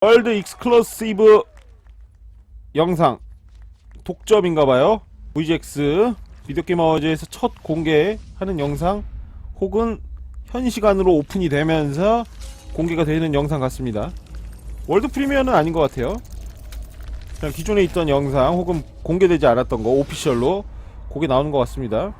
월드 익스클러시브 영상 독점인가봐요. VGX 비디오게임 어워즈에서 첫 공개하는 영상 혹은 현 시간으로 오픈이 되면서 공개가 되는 영상 같습니다. 월드 프리미어는 아닌 것 같아요. 그냥 기존에 있던 영상 혹은 공개되지 않았던 거 오피셜로 그게 나오는 것 같습니다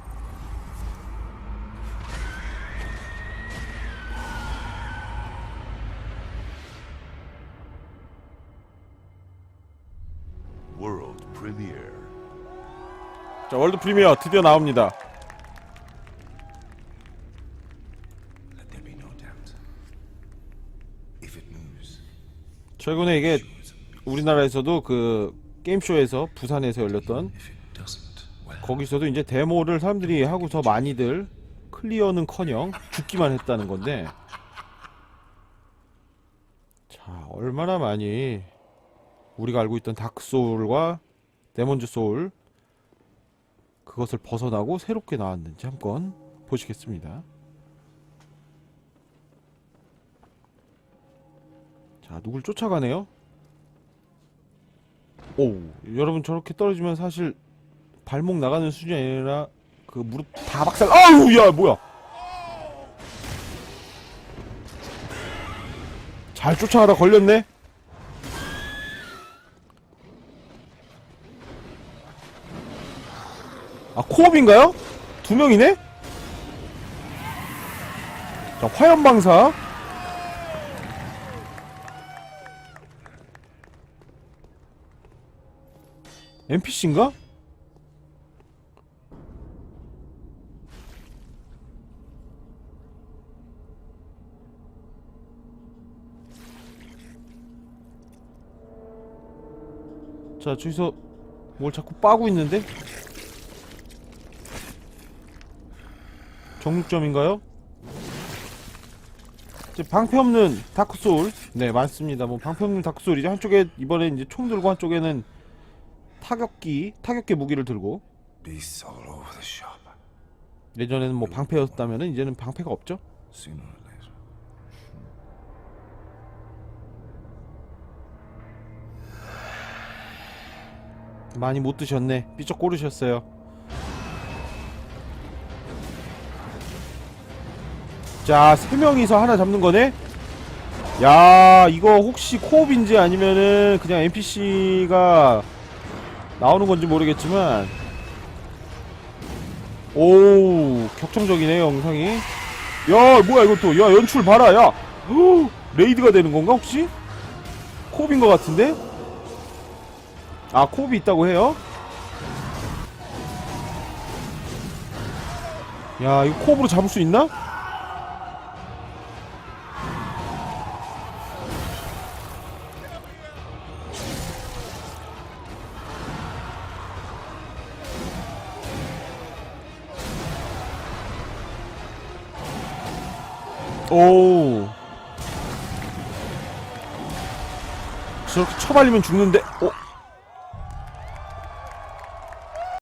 자 월드 프리미어 드디어 나옵니다. 최근에 이게 우리나라에서도 그 게임쇼에서 부산에서 열렸던 거기서도 이제 데모를 사람들이 하고서 많이들 클리어는커녕 죽기만 했다는 건데. 자 얼마나 많이 우리가 알고 있던 다크 소울과 데몬즈 소울 그것을 벗어나고 새롭게 나왔는지 한번 보시겠습니다. 자 누굴 쫓아가네요. 오 여러분 저렇게 떨어지면 사실 발목 나가는 수준이 아니라 그 무릎 다 박살 아우 야 뭐야 잘 쫓아가다 걸렸네 아 코업인가요? 두 명이네? 자 화염방사 NPC인가? 자 저기서 뭘 자꾸 빠고 있는데? 정육점인가요? 이제 방패 없는 다크소울. 네 맞습니다. 뭐 방패 없는 다크소울이죠. 한쪽에 이번에 이제 총 들고 한쪽에는 타격기 타격기 무기를 들고. 예전에는 뭐 방패였다면 은 이제는 방패가 없죠. 많이 못 드셨네. 삐쩍 고르셨어요 자, 세 명이서 하나 잡는 거네? 야, 이거 혹시 코업인지 아니면은 그냥 NPC가 나오는 건지 모르겠지만 오, 격정적이네, 영상이. 야, 뭐야, 이것도. 야, 연출 봐라, 야. 헉, 레이드가 되는 건가, 혹시? 코업인 것 같은데? 아, 코업이 있다고 해요? 야, 이거 코업으로 잡을 수 있나? 오. 저렇게 쳐발리면 죽는데, 어?